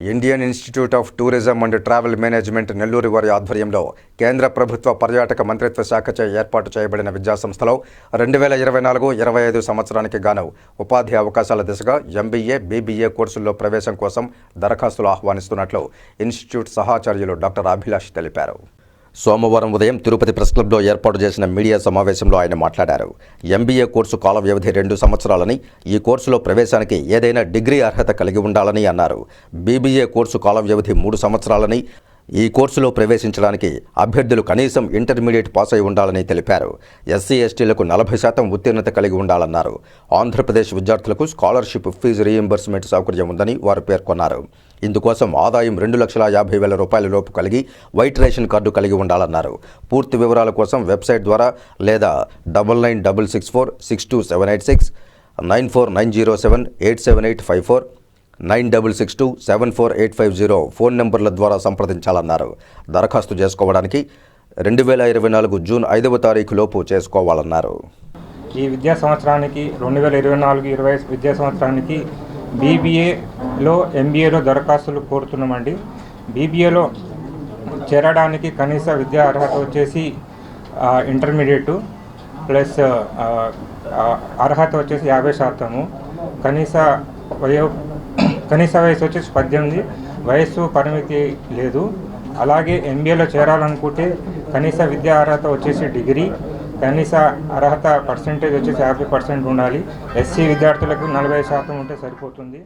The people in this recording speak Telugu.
Indian Institute of Tourism and Travel Management Nellore వారి ఆధ్వర్యంలో కేంద్ర ప్రభుత్వ పర్యాటక మంత్రిత్వ శాఖచే ఏర్పాటు చేయబడిన విద్యాసంస్థలో రెండు వేల ఇరవై నాలుగు ఇరవై ఐదు సంవత్సరానికి గాను ఉపాధి అవకాశాల దిశగా ఎంబీఏ బీబీఏ కోర్సుల్లో ప్రవేశం కోసం దరఖాస్తులు ఆహ్వానిస్తున్నట్లు ఇన్స్టిట్యూట్ సహాచార్యులు డాక్టర్ అభిలాష్ తెలిపారు. సోమవారం ఉదయం తిరుపతి ప్రెస్ క్లబ్లో ఏర్పాటు చేసిన మీడియా సమావేశంలో ఆయన మాట్లాడారు. ఎంబీఏ కోర్సు కాల వ్యవధి రెండు సంవత్సరాలని ఈ కోర్సులో ప్రవేశానికి ఏదైనా డిగ్రీ అర్హత కలిగి ఉండాలని అన్నారు. బీబీఏ కోర్సు కాల వ్యవధి మూడు సంవత్సరాలని ఈ కోర్సులో ప్రవేశించడానికి అభ్యర్థులు కనీసం ఇంటర్మీడియట్ పాస్ అయి ఉండాలని తెలిపారు. ఎస్సీ ఎస్టీలకు నలభై శాతం ఉత్తీర్ణత కలిగి ఉండాలన్నారు. ఆంధ్రప్రదేశ్ విద్యార్థులకు స్కాలర్షిప్ ఫీజు రీయింబర్స్మెంట్ సౌకర్యం ఉందని వారు పేర్కొన్నారు. ఇందుకోసం ఆదాయం రెండు లక్షల యాభై వేల రూపాయల లోపు కలిగి వైట్ రేషన్ కార్డు కలిగి ఉండాలన్నారు. పూర్తి వివరాల కోసం వెబ్సైట్ ద్వారా లేదా double nine double six four six two seven eight six nine four nine zero seven eight seven eight five four nine double six two seven four eight five zero phone నెంబర్ల ద్వారా సంప్రదించాలన్నారు. దరఖాస్తు చేసుకోవడానికి రెండు వేల ఇరవై నాలుగు జూన్ ఐదవ తారీఖు లోపు చేసుకోవాలన్నారు. ఈ విద్యా సంవత్సరానికి రెండు వేల ఇరవై నాలుగు ఇరవై విద్యా సంవత్సరానికి బీబీఏలో ఎంబీఏలో దరఖాస్తులు కోరుతున్నామండి. బీబీఏలో చేరడానికి కనీస విద్యా అర్హత వచ్చేసి ఇంటర్మీడియట్ ప్లస్ అర్హత వచ్చేసి యాభై శాతము. కనీస వయో కనీస వయసు వచ్చేసి పద్దెనిమిది వయస్సు పరిమితి లేదు. అలాగే ఎంబీఏలో చేరాలనుకుంటే కనీస విద్యా అర్హత వచ్చేసి డిగ్రీ కనీస అర్హత పర్సంటేజ్ వచ్చేసి యాభై పర్సెంట్ ఉండాలి. ఎస్సీ విద్యార్థులకు నలభై శాతం ఉంటే సరిపోతుంది.